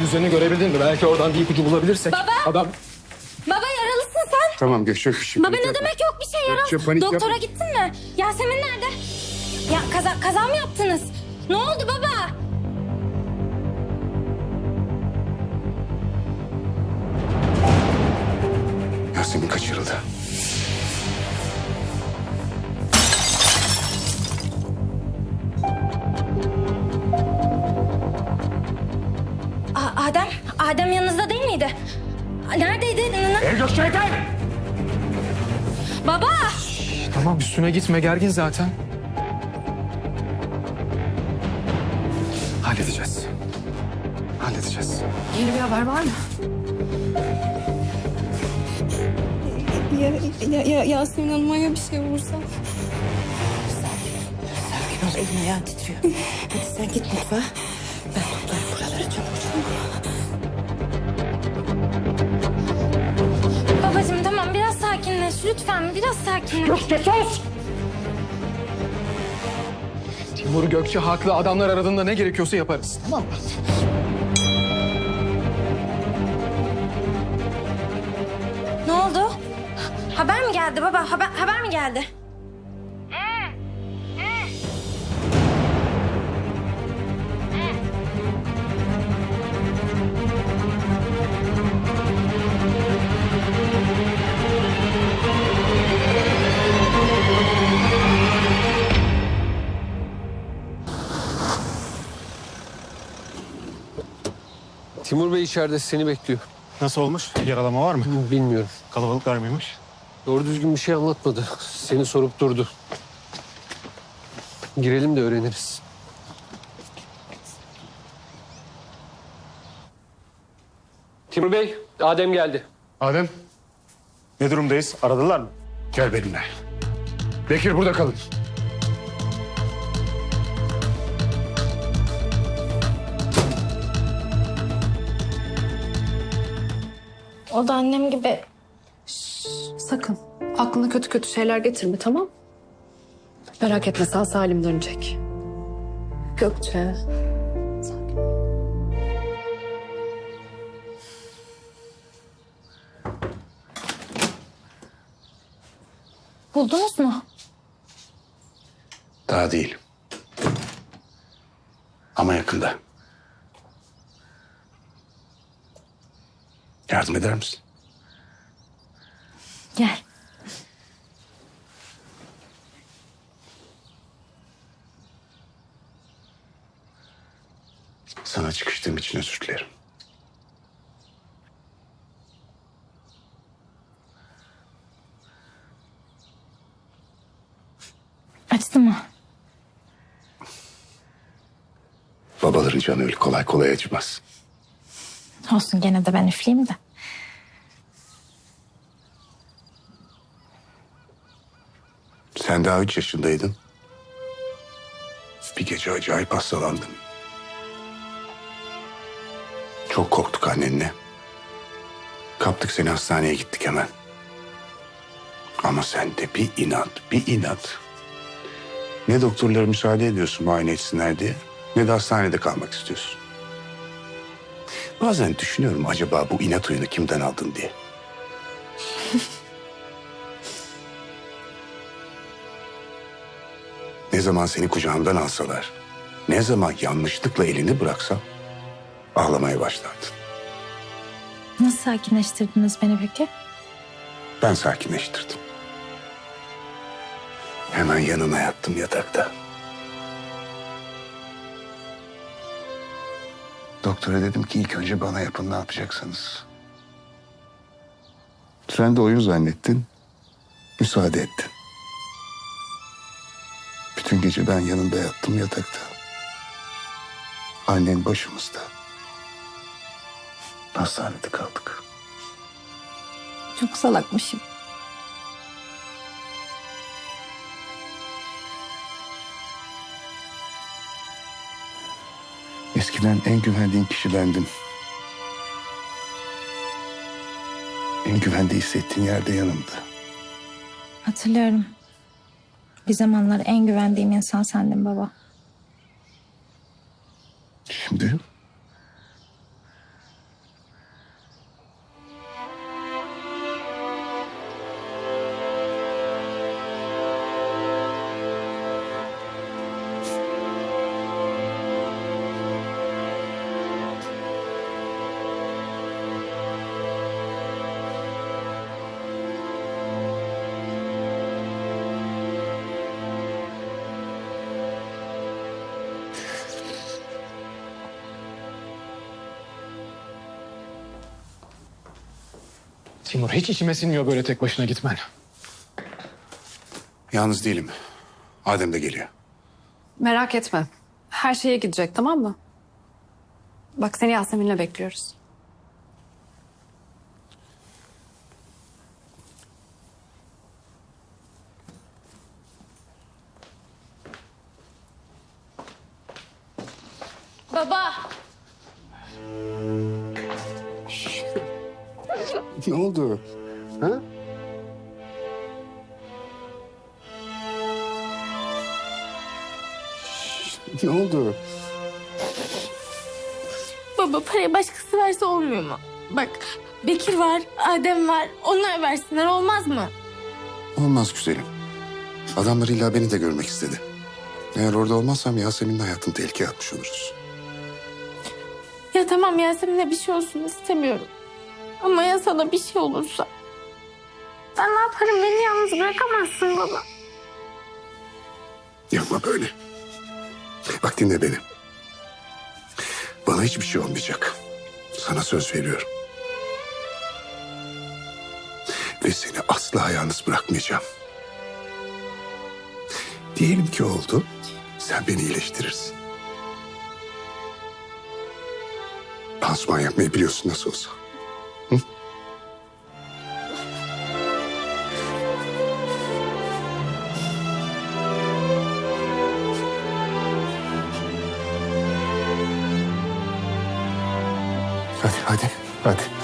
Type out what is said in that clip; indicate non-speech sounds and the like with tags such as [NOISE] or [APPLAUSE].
Yüzlerini görebildin mi? Belki oradan bir ipucu bulabilirsek. Baba! Adam Baba yaralısın sen. Tamam Gökçe bir şey Baba ne yapma. demek yok bir şey Gökçe, yaralı. panik Doktora yapma. gittin mi? Yasemin nerede? Ya kaza, kaza mı yaptınız? Ne oldu baba? Adem, Adem yanınızda değil miydi? Neredeydi? N- Ey Gökçe yeter! Baba! tamam üstüne gitme gergin zaten. Halledeceğiz. Halledeceğiz. Yeni bir haber var mı? Ya, ya, ya Yasemin Hanım'a ya bir şey olursa? Sakin ol elin ayağın titriyor. Hadi sen git mutfağa. Ben toplarım lütfen biraz sakinleş. Timur Gökçe haklı. Adamlar aradığında ne gerekiyorsa yaparız. Tamam mı? Ne oldu? Haber mi geldi baba? Haber, haber mi geldi? Timur Bey içeride seni bekliyor. Nasıl olmuş? Yaralama var mı? Bilmiyorum. Kalabalıklar mıymış? Doğru düzgün bir şey anlatmadı. Seni sorup durdu. Girelim de öğreniriz. Timur Bey, Adem geldi. Adem Ne durumdayız? Aradılar mı? gel benimle. Bekir burada kalın. O da annem gibi. Sakın. Aklına kötü kötü şeyler getirme tamam Merak etme sağ salim dönecek. Gökçe. Buldunuz mu? Daha değil. Ama yakında. Yardım eder misin? Gel. Sana çıkıştığım için özür dilerim. Açtı mı? Babaların canı öyle kolay kolay acımaz. Olsun gene de ben üfleyeyim de. Sen daha üç yaşındaydın. Bir gece acayip hastalandın. Çok korktuk annenle. Kaptık seni hastaneye gittik hemen. Ama sen de bir inat, bir inat. Ne doktorlara müsaade ediyorsun muayene etsinler diye, ne de hastanede kalmak istiyorsun. Bazen düşünüyorum acaba bu inat oyunu kimden aldın diye. [LAUGHS] Ne zaman seni kucağımdan alsalar, ne zaman yanlışlıkla elini bıraksam ağlamaya başlardın. Nasıl sakinleştirdiniz beni peki? Ben sakinleştirdim. Hemen yanına yattım yatakta. Doktora dedim ki ilk önce bana yapın ne yapacaksınız. Sen de oyun zannettin. Müsaade ettin. Bütün gece ben yanında yattım yatakta. Annen başımızda. Hastanede kaldık. Çok salakmışım. Eskiden en güvendiğin kişi bendim. En güvende hissettiğin yerde yanımdı. Hatırlıyorum. Bir zamanlar en güvendiğim insan sendin baba. Şimdi Timur hiç içime sinmiyor böyle tek başına gitmen. Yalnız değilim. Adem de geliyor. Merak etme. Her şeye gidecek tamam mı? Bak seni Yasemin'le bekliyoruz. Baba. [LAUGHS] Ne oldu? Ha? Ne oldu? Baba parayı başkası verse olmuyor mu? Bak Bekir var, Adem var. Onlar versinler olmaz mı? Olmaz güzelim. Adamlar illa beni de görmek istedi. Eğer orada olmazsam Yasemin'in hayatını tehlikeye atmış oluruz. Ya tamam Yasemin'e bir şey olsun istemiyorum. Ama ya sana bir şey olursa? Ben ne yaparım? Beni yalnız bırakamazsın baba. Yapma böyle. Bak dinle beni. Bana hiçbir şey olmayacak. Sana söz veriyorum. Ve seni asla yalnız bırakmayacağım. Diyelim ki oldu. Sen beni iyileştirirsin. Pansuman yapmayı biliyorsun nasıl olsa. Hadi hadi hadi.